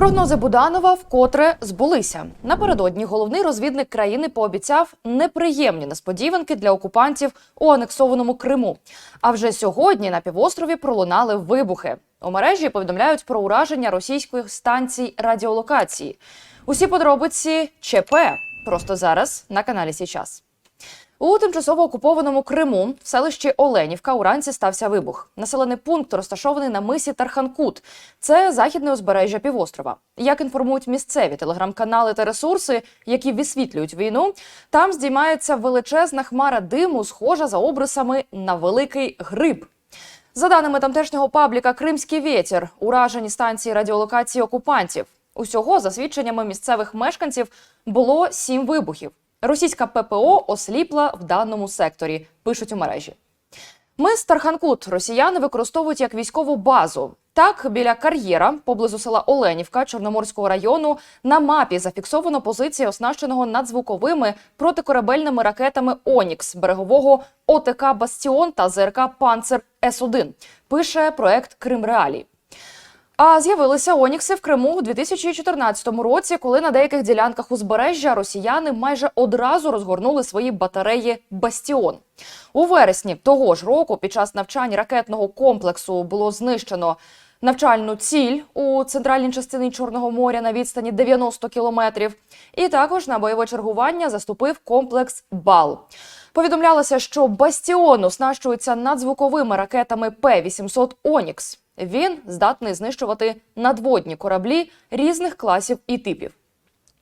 Прогнози Буданова вкотре збулися. Напередодні головний розвідник країни пообіцяв неприємні несподіванки для окупантів у анексованому Криму. А вже сьогодні на півострові пролунали вибухи. У мережі повідомляють про ураження російських станцій радіолокації. Усі подробиці ЧП просто зараз на каналі Січас. У тимчасово окупованому Криму в селищі Оленівка уранці стався вибух. Населений пункт розташований на мисі Тарханкут. Це західне узбережжя півострова. Як інформують місцеві телеграм-канали та ресурси, які висвітлюють війну, там здіймається величезна хмара диму, схожа за обрисами на великий гриб. За даними тамтешнього пабліка Кримський вєтір, уражені станції радіолокації окупантів. Усього, за свідченнями місцевих мешканців, було сім вибухів. Російська ППО осліпла в даному секторі, пишуть у мережі. Мис Тарханкут росіяни використовують як військову базу. Так, біля кар'єра поблизу села Оленівка Чорноморського району на мапі зафіксовано позиції оснащеного надзвуковими протикорабельними ракетами Онікс берегового ОТК Бастіон та ЗРК Панцер С1. Пише проект Крим Реалії. А з'явилися Онікси в Криму у 2014 році, коли на деяких ділянках узбережжя росіяни майже одразу розгорнули свої батареї Бастіон. У вересні того ж року, під час навчань ракетного комплексу було знищено навчальну ціль у центральній частині Чорного моря на відстані 90 кілометрів. І також на бойове чергування заступив комплекс БАЛ. Повідомлялося, що Бастіон оснащується надзвуковими ракетами П-800 Онікс. Він здатний знищувати надводні кораблі різних класів і типів.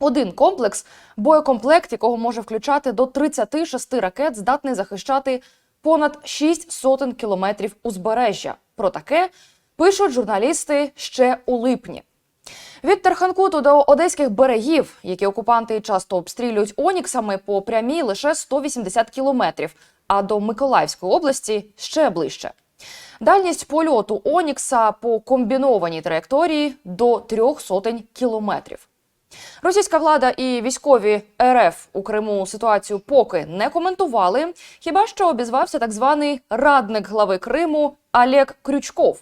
Один комплекс, боєкомплект, якого може включати до 36 ракет, здатний захищати понад 6 сотень кілометрів узбережжя. Про таке пишуть журналісти ще у липні. Від Тарханкуту до одеських берегів, які окупанти часто обстрілюють оніксами по прямій лише 180 кілометрів, а до Миколаївської області ще ближче. Дальність польоту Онікса по комбінованій траєкторії до трьох сотень кілометрів. Російська влада і військові РФ у Криму ситуацію поки не коментували. Хіба що обізвався так званий радник глави Криму Олег Крючков.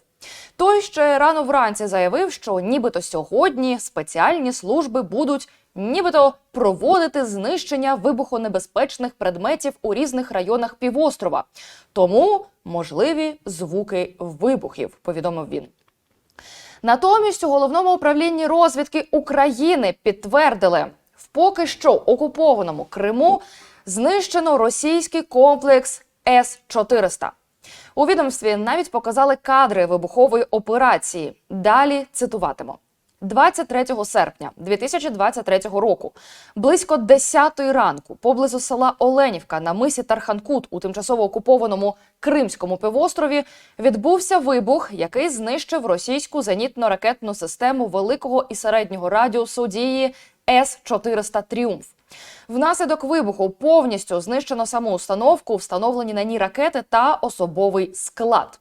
Той ще рано вранці заявив, що нібито сьогодні спеціальні служби будуть нібито проводити знищення вибухонебезпечних предметів у різних районах півострова. Тому можливі звуки вибухів, повідомив він. Натомість у головному управлінні розвідки України підтвердили, в поки що окупованому Криму знищено російський комплекс С-400. У відомстві навіть показали кадри вибухової операції. Далі цитуватиму. 23 серпня 2023 року, близько 10 ранку, поблизу села Оленівка на мисі Тарханкут у тимчасово окупованому Кримському півострові відбувся вибух, який знищив російську зенітно-ракетну систему великого і середнього радіусу дії С-400 Тріумф. Внаслідок вибуху повністю знищено саму установку, встановлені на ній ракети та особовий склад.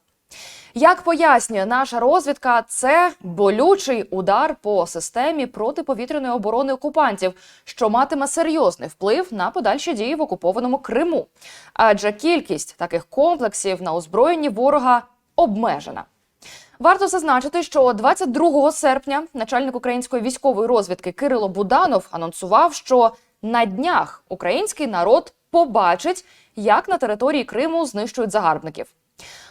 Як пояснює наша розвідка, це болючий удар по системі протиповітряної оборони окупантів, що матиме серйозний вплив на подальші дії в окупованому Криму. Адже кількість таких комплексів на озброєнні ворога обмежена. Варто зазначити, що 22 серпня начальник української військової розвідки Кирило Буданов анонсував, що на днях український народ побачить, як на території Криму знищують загарбників.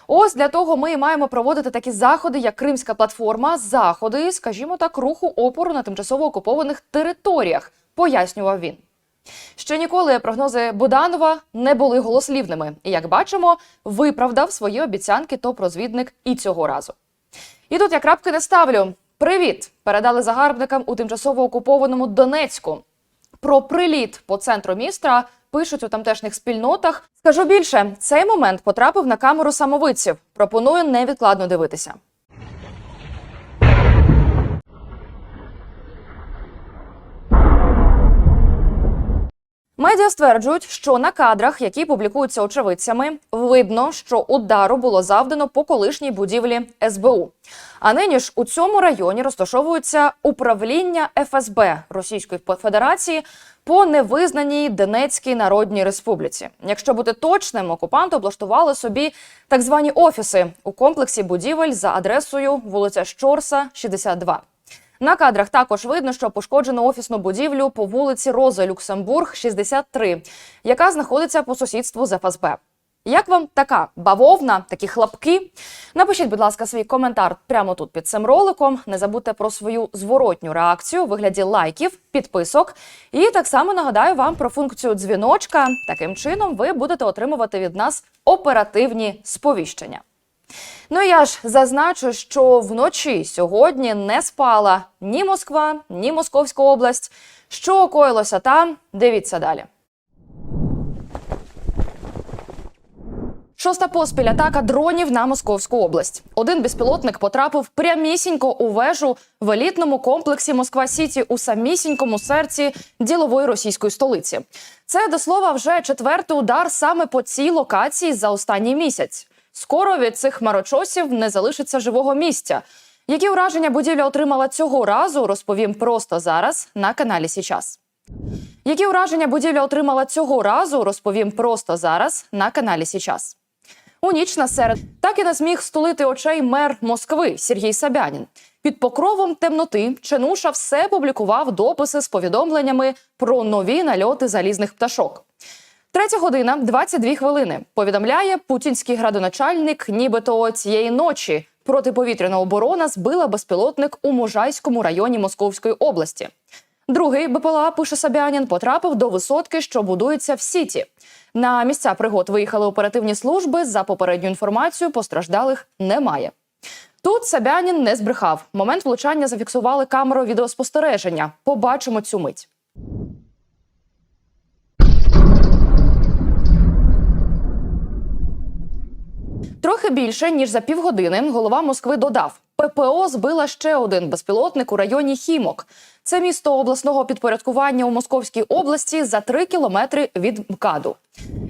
Ось для того ми і маємо проводити такі заходи, як Кримська платформа, заходи, скажімо так, руху опору на тимчасово окупованих територіях, пояснював він. Ще ніколи прогнози Буданова не були голослівними, і як бачимо, виправдав свої обіцянки топ-розвідник і цього разу. І тут я крапки не ставлю. Привіт! Передали загарбникам у тимчасово окупованому Донецьку. Про приліт по центру міста пишуть у тамтешніх спільнотах. Скажу більше, цей момент потрапив на камеру самовидців. Пропоную невідкладно дивитися. Медіа стверджують, що на кадрах, які публікуються очевидцями, видно, що удару було завдано по колишній будівлі СБУ. А нині ж у цьому районі розташовується управління ФСБ Російської Федерації по невизнаній Донецькій Народній Республіці. Якщо бути точним, окупанти облаштували собі так звані офіси у комплексі будівель за адресою вулиця Щорса, 62. На кадрах також видно, що пошкоджено офісну будівлю по вулиці Роза Люксембург, 63, яка знаходиться по сусідству з ФСБ. Як вам така бавовна, такі хлопки? Напишіть, будь ласка, свій коментар прямо тут під цим роликом. Не забудьте про свою зворотню реакцію у вигляді лайків, підписок. І так само нагадаю вам про функцію дзвіночка. Таким чином ви будете отримувати від нас оперативні сповіщення. Ну я ж зазначу, що вночі сьогодні не спала ні Москва, ні Московська область. Що коїлося там? Дивіться далі. Шоста поспіль атака дронів на Московську область. Один безпілотник потрапив прямісінько у вежу в елітному комплексі Москва Сіті у самісінькому серці ділової російської столиці. Це до слова вже четвертий удар саме по цій локації за останній місяць. Скоро від цих марочосів не залишиться живого місця. Які ураження будівля отримала цього разу, розповім просто зараз на каналі Січас. Які ураження будівля отримала цього разу, розповім просто зараз на каналі Січас. У ніч на серед так і не зміг стулити очей мер Москви Сергій Сабянін. Під покровом темноти Ченуша все публікував дописи з повідомленнями про нові нальоти залізних пташок. Третя година 22 хвилини. Повідомляє путінський градоначальник, нібито цієї ночі протиповітряна оборона збила безпілотник у Можайському районі Московської області. Другий БПЛА, пише Собянін, потрапив до висотки, що будується в Сіті. На місця пригод виїхали оперативні служби. За попередню інформацію постраждалих немає. Тут Собянін не збрехав. Момент влучання зафіксували камерою відеоспостереження. Побачимо цю мить. Трохи більше ніж за півгодини голова Москви додав: ППО збила ще один безпілотник у районі Хімок. Це місто обласного підпорядкування у Московській області за три кілометри від МКАДу.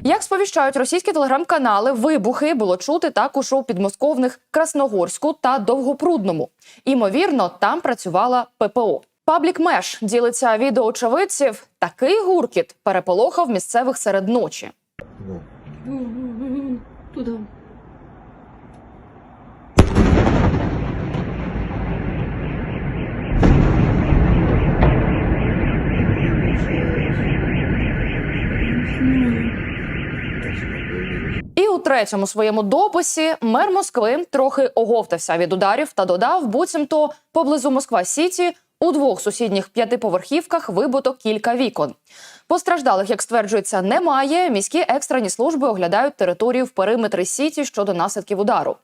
Як сповіщають російські телеграм-канали, вибухи було чути також у підмосковних Красногорську та Довгопрудному. Імовірно, там працювала ППО. Паблік Меш ділиться відео очевидців. Такий гуркіт переполохав місцевих серед ночі. Ну, третьому своєму дописі мер Москви трохи оговтався від ударів та додав, буцімто поблизу Москва Сіті у двох сусідніх п'ятиповерхівках вибито кілька вікон. Постраждалих, як стверджується, немає. Міські екстрені служби оглядають територію в периметрі сіті щодо наслідків удару.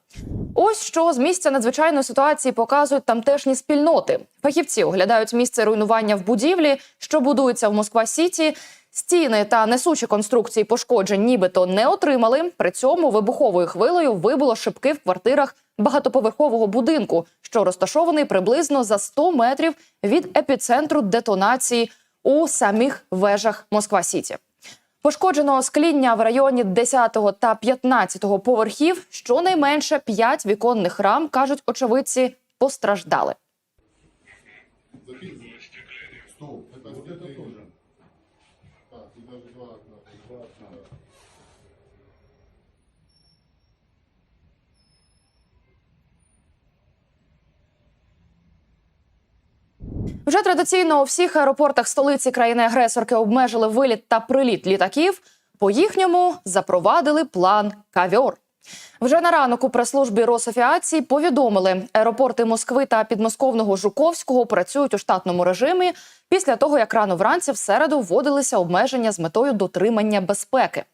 Ось що з місця надзвичайної ситуації показують тамтешні спільноти. Фахівці оглядають місце руйнування в будівлі, що будується в Москва Сіті. Стіни та несучі конструкції пошкоджень нібито не отримали. При цьому вибуховою хвилею вибуло шибки в квартирах багатоповерхового будинку, що розташований приблизно за 100 метрів від епіцентру детонації у самих вежах Москва Сіті. Пошкоджено скління в районі 10 та 15 поверхів. Щонайменше 5 віконних рам, кажуть очевидці, постраждали. Даже два окна. Два окна. Вже традиційно у всіх аеропортах столиці країни-агресорки обмежили виліт та приліт літаків. По їхньому запровадили план кавьор. Вже на ранок у прес-службі Росавіації повідомили, аеропорти Москви та підмосковного Жуковського працюють у штатному режимі після того, як рано вранці в середу вводилися обмеження з метою дотримання безпеки.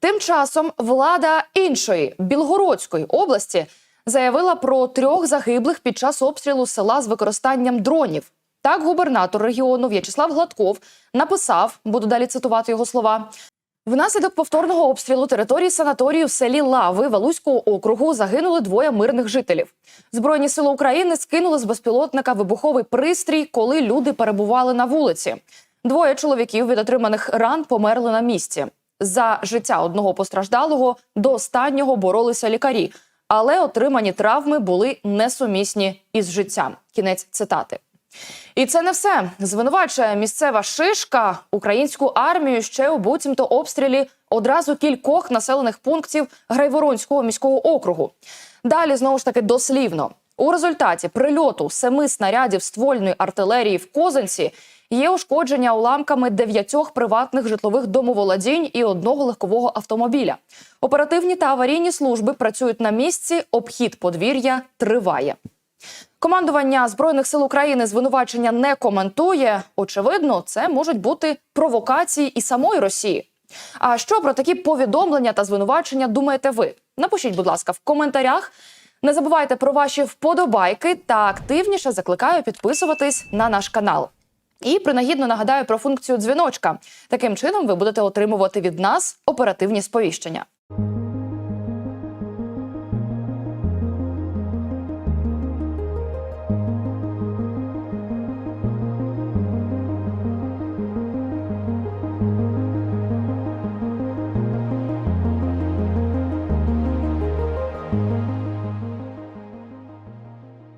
Тим часом влада іншої Білгородської області заявила про трьох загиблих під час обстрілу села з використанням дронів. Так, губернатор регіону В'ячеслав Гладков написав, буду далі цитувати його слова. Внаслідок повторного обстрілу території санаторію в селі Лави Валузького округу загинули двоє мирних жителів. Збройні сили України скинули з безпілотника вибуховий пристрій, коли люди перебували на вулиці. Двоє чоловіків від отриманих ран померли на місці. За життя одного постраждалого до останнього боролися лікарі, але отримані травми були несумісні із життям. Кінець цитати. І це не все. Звинувачує місцева шишка українську армію ще у буцімто обстрілі одразу кількох населених пунктів Грайворонського міського округу. Далі знову ж таки дослівно. У результаті прильоту семи снарядів ствольної артилерії в Козанці є ушкодження уламками дев'ятьох приватних житлових домоволодінь і одного легкового автомобіля. Оперативні та аварійні служби працюють на місці. Обхід подвір'я триває. Командування збройних сил України звинувачення не коментує. Очевидно, це можуть бути провокації і самої Росії. А що про такі повідомлення та звинувачення думаєте ви? Напишіть, будь ласка, в коментарях. Не забувайте про ваші вподобайки та активніше закликаю підписуватись на наш канал. І принагідно нагадаю про функцію дзвіночка. Таким чином ви будете отримувати від нас оперативні сповіщення.